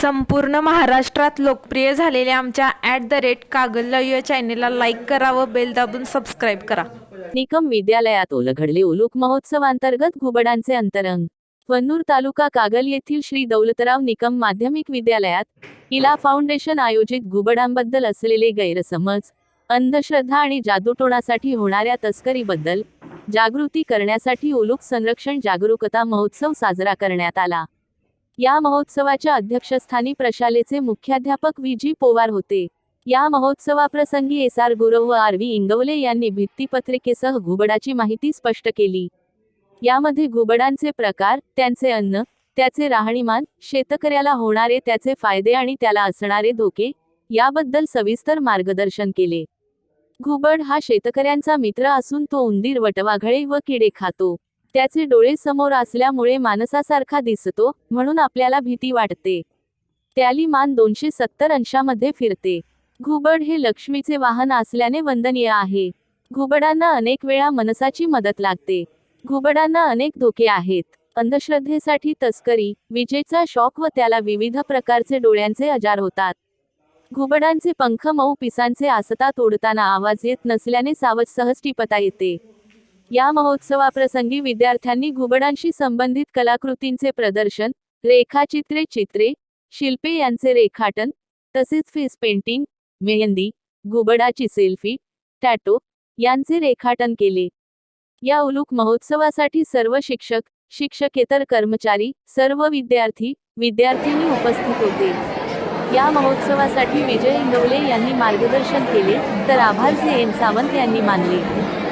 संपूर्ण महाराष्ट्रात लोकप्रिय झालेल्या आमच्या ॲट द रेट कागल या चॅनेलला लाईक करा व बेल दाबून सबस्क्राईब करा. निकम विद्यालयात ओलघडले उलूक महोत्सवांतर्गत घुबडांचे अंतरंग. वन्नूर तालुका कागल येथील श्री दौलतराव निकम माध्यमिक विद्यालयात इला फाउंडेशन आयोजित घुबडांबद्दल असलेले गैरसमज अंधश्रद्धा आणि जादूटोणासाठी होणाऱ्या तस्करीबद्दल जागृती करण्यासाठी उलूक संरक्षण जागरूकता महोत्सव साजरा करण्यात आला. या महोत्सवाच्या अध्यक्षस्थानी प्रशालेचे मुख्याध्यापक व्ही. जी. पोवार होते. या महोत्सवाप्रसंगी एस. आर. गुरव व आर. व्ही. इंगवले यांनी भित्तीपत्रिकेसह घुबडाची माहिती स्पष्ट केली. यामध्ये घुबडांचे प्रकार त्यांचे अन्न त्याचे राहणीमान शेतकऱ्याला होणारे त्याचे फायदे आणि त्याला असणारे धोके याबद्दल सविस्तर मार्गदर्शन केले. घुबड हा शेतकऱ्यांचा मित्र असून तो उंदीर वटवाघळे व किडे खातो. त्याचे डोळे समोर असल्यामुळे माणसासारखा दिसतो म्हणून आपल्याला भीती वाटते. त्याली मान दोनशे सत्तर अंशामध्ये फिरते. घुबड हे लक्ष्मीचे वाहन असल्याने वंदनीय आहे. घुबडांना अनेक वेळा मनसाची मदत लागते. घुबडांना अनेक धोके आहेत. अंधश्रद्धेसाठी तस्करी विजेचा शॉक व त्याला विविध प्रकारचे डोळ्यांचे आजार होतात. घुबडांचे पंख मऊ पिसांचे आसतात तोडताना आवाज येत नसल्याने सावध सहज टिपता येते. या महोत्सवाप्रसंगी विद्यार्थ्यांनी घुबडांशी संबंधित कलाकृतींचे प्रदर्शन रेखाचित्रे चित्रे शिल्पे यांचे रेखाटन तसेच फेस पेंटिंग मेहंदी घुबडाची सेल्फी टॅटो यांचे रेखाटन केले. या उलूक महोत्सवासाठी सर्व शिक्षक शिक्षकेतर कर्मचारी सर्व विद्यार्थी विद्यार्थ्यांनी उपस्थित होते. या महोत्सवासाठी विजय इंगवले यांनी मार्गदर्शन केले तर आभार जे एम सावंत यांनी मानले.